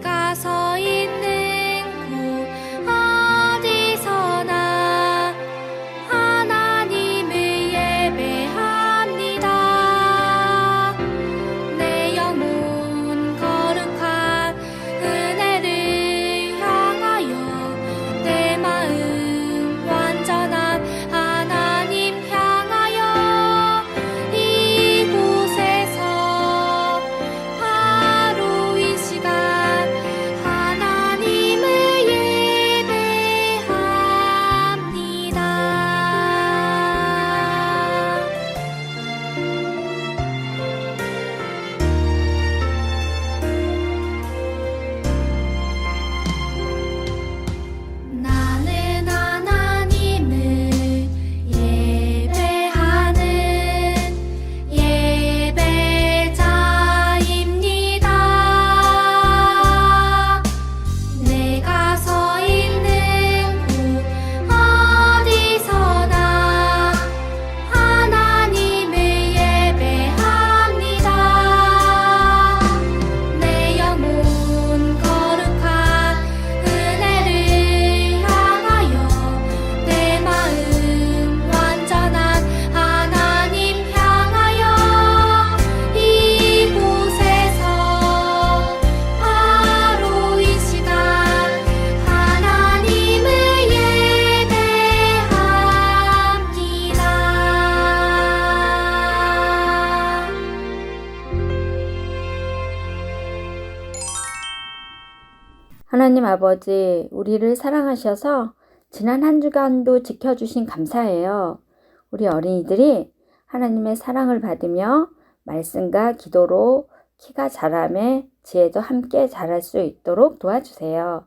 가서 하나님 아버지, 우리를 사랑하셔서 지난 한 주간도 지켜주신 감사해요. 우리 어린이들이 하나님의 사랑을 받으며 말씀과 기도로 키가 자라매 지혜도 함께 자랄 수 있도록 도와주세요.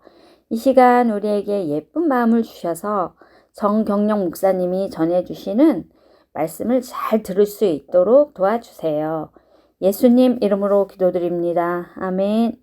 이 시간 우리에게 예쁜 마음을 주셔서 정경영 목사님이 전해주시는 말씀을 잘 들을 수 있도록 도와주세요. 예수님 이름으로 기도드립니다. 아멘.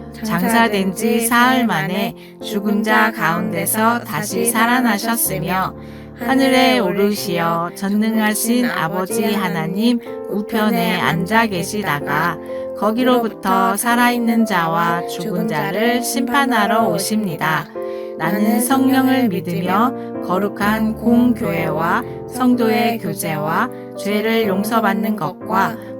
장사된 지 사흘 만에 죽은 자 가운데서 다시 살아나셨으며 하늘에 오르시어 전능하신 아버지 하나님 우편에 앉아 계시다가 거기로부터 살아있는 자와 죽은 자를 심판하러 오십니다. 나는 성령을 믿으며 거룩한 공교회와 성도의 교제와 죄를 용서받는 것과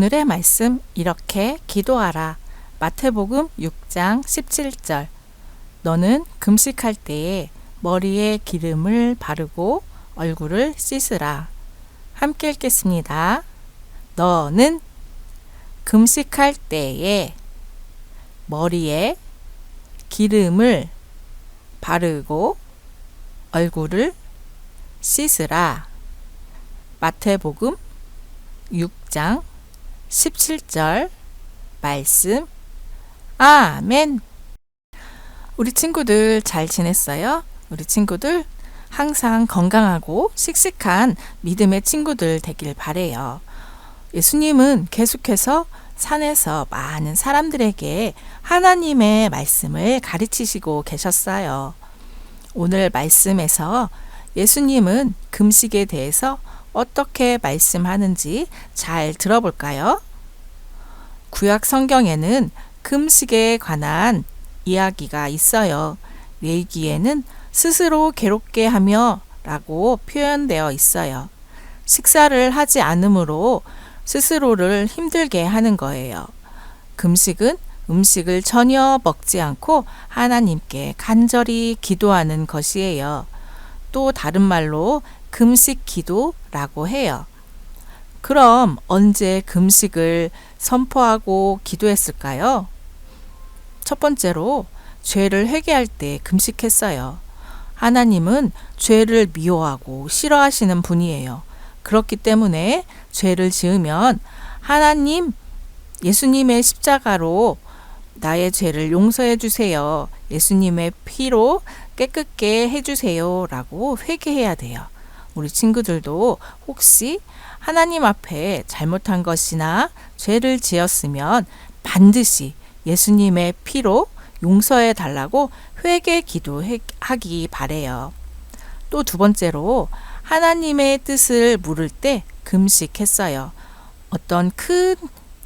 오늘의 말씀 이렇게 기도하라. 마태복음 6장 17절. 너는 금식할 때에 머리에 기름을 바르고 얼굴을 씻으라. 함께 읽겠습니다. 너는 금식할 때에 머리에 기름을 바르고 얼굴을 씻으라. 마태복음 6장 17절 말씀 아멘. 우리 친구들 잘 지냈어요? 우리 친구들 항상 건강하고 씩씩한 믿음의 친구들 되길 바래요. 예수님은 계속해서 산에서 많은 사람들에게 하나님의 말씀을 가르치시고 계셨어요. 오늘 말씀에서 예수님은 금식에 대해서 어떻게 말씀하는지 잘 들어볼까요? 구약 성경에는 금식에 관한 이야기가 있어요. 레이기에는 스스로 괴롭게 하며 라고 표현되어 있어요. 식사를 하지 않으므로 스스로를 힘들게 하는 거예요. 금식은 음식을 전혀 먹지 않고 하나님께 간절히 기도하는 것이에요. 또 다른 말로 금식 기도라고 해요. 그럼 언제 금식을 선포하고 기도했을까요? 첫 번째로 죄를 회개할 때 금식했어요. 하나님은 죄를 미워하고 싫어하시는 분이에요. 그렇기 때문에 죄를 지으면 하나님 예수님의 십자가로 나의 죄를 용서해 주세요. 예수님의 피로 깨끗게 해 주세요. 라고 회개해야 돼요. 우리 친구들도 혹시 하나님 앞에 잘못한 것이나 죄를 지었으면 반드시 예수님의 피로 용서해 달라고 회개 기도하기 바래요. 또 두 번째로 하나님의 뜻을 물을 때 금식했어요. 어떤 큰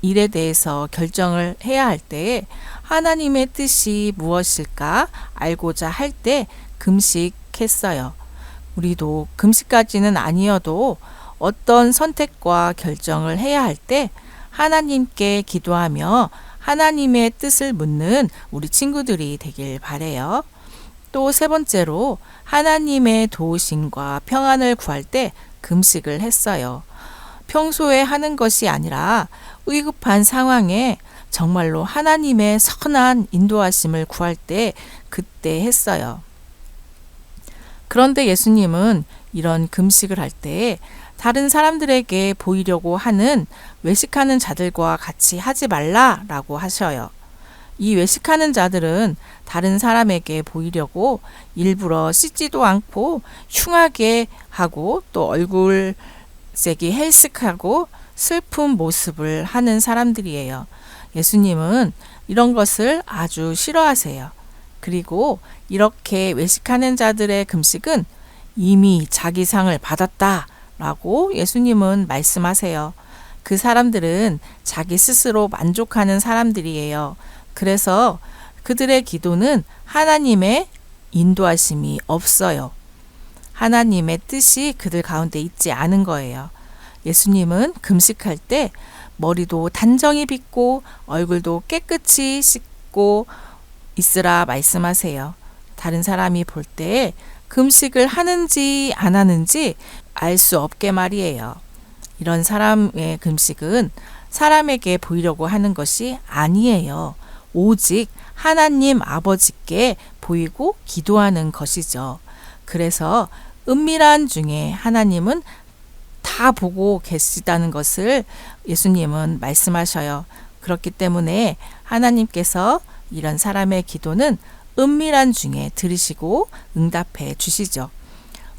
일에 대해서 결정을 해야 할때 하나님의 뜻이 무엇일까 알고자 할 때 금식했어요. 우리도 금식까지는 아니어도 어떤 선택과 결정을 해야 할 때 하나님께 기도하며 하나님의 뜻을 묻는 우리 친구들이 되길 바래요. 또 세 번째로 하나님의 도우심과 평안을 구할 때 금식을 했어요. 평소에 하는 것이 아니라 위급한 상황에 정말로 하나님의 선한 인도하심을 구할 때 그때 했어요. 그런데 예수님은 이런 금식을 할때 다른 사람들에게 보이려고 하는 외식하는 자들과 같이 하지 말라라고 하셔요. 이 외식하는 자들은 다른 사람에게 보이려고 일부러 씻지도 않고 흉하게 하고 또 얼굴색이 헬쓱하고 슬픈 모습을 하는 사람들이에요. 예수님은 이런 것을 아주 싫어하세요. 그리고 이렇게 외식하는 자들의 금식은 이미 자기 상을 받았다 라고 예수님은 말씀하세요. 그 사람들은 자기 스스로 만족하는 사람들이에요. 그래서 그들의 기도는 하나님의 인도하심이 없어요. 하나님의 뜻이 그들 가운데 있지 않은 거예요. 예수님은 금식할 때 머리도 단정히 빗고 얼굴도 깨끗이 씻고 있으라 말씀하세요. 다른 사람이 볼때 금식을 하는지 안 하는지 알 수 없게 말이에요. 이런 사람의 금식은 사람에게 보이려고 하는 것이 아니에요. 오직 하나님 아버지께 보이고 기도하는 것이죠. 그래서 은밀한 중에 하나님은 다 보고 계시다는 것을 예수님은 말씀하셔요. 그렇기 때문에 하나님께서 이런 사람의 기도는 은밀한 중에 들으시고 응답해 주시죠.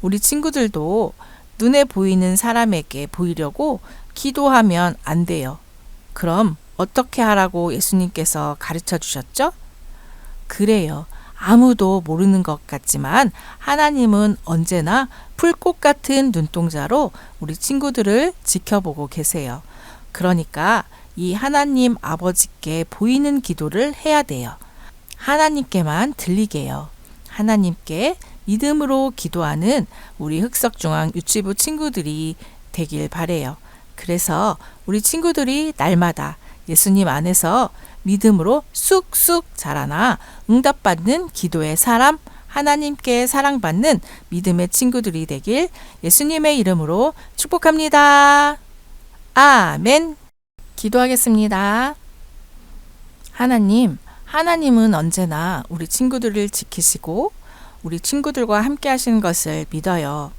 우리 친구들도 눈에 보이는 사람에게 보이려고 기도하면 안 돼요. 그럼 어떻게 하라고 예수님께서 가르쳐 주셨죠? 그래요. 아무도 모르는 것 같지만 하나님은 언제나 풀꽃 같은 눈동자로 우리 친구들을 지켜보고 계세요. 그러니까 이 하나님 아버지께 보이는 기도를 해야 돼요. 하나님께만 들리게요. 하나님께 믿음으로 기도하는 우리 흑석중앙 유치부 친구들이 되길 바래요. 그래서 우리 친구들이 날마다 예수님 안에서 믿음으로 쑥쑥 자라나 응답받는 기도의 사람, 하나님께 사랑받는 믿음의 친구들이 되길 예수님의 이름으로 축복합니다. 아멘. 기도하겠습니다. 하나님, 하나님은 언제나 우리 친구들을 지키시고 우리 친구들과 함께 하시는 것을 믿어요.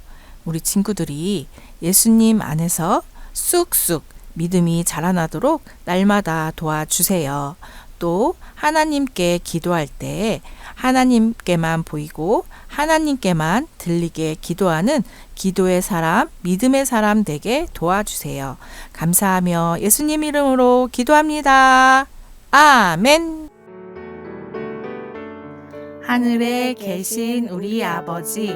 우리 친구들이 예수님 안에서 쑥쑥 믿음이 자라나도록 날마다 도와주세요. 또 하나님께 기도할 때 하나님께만 보이고 하나님께만 들리게 기도하는 기도의 사람, 믿음의 사람 되게 도와주세요. 감사하며 예수님 이름으로 기도합니다. 아멘. 하늘에 계신 우리 아버지,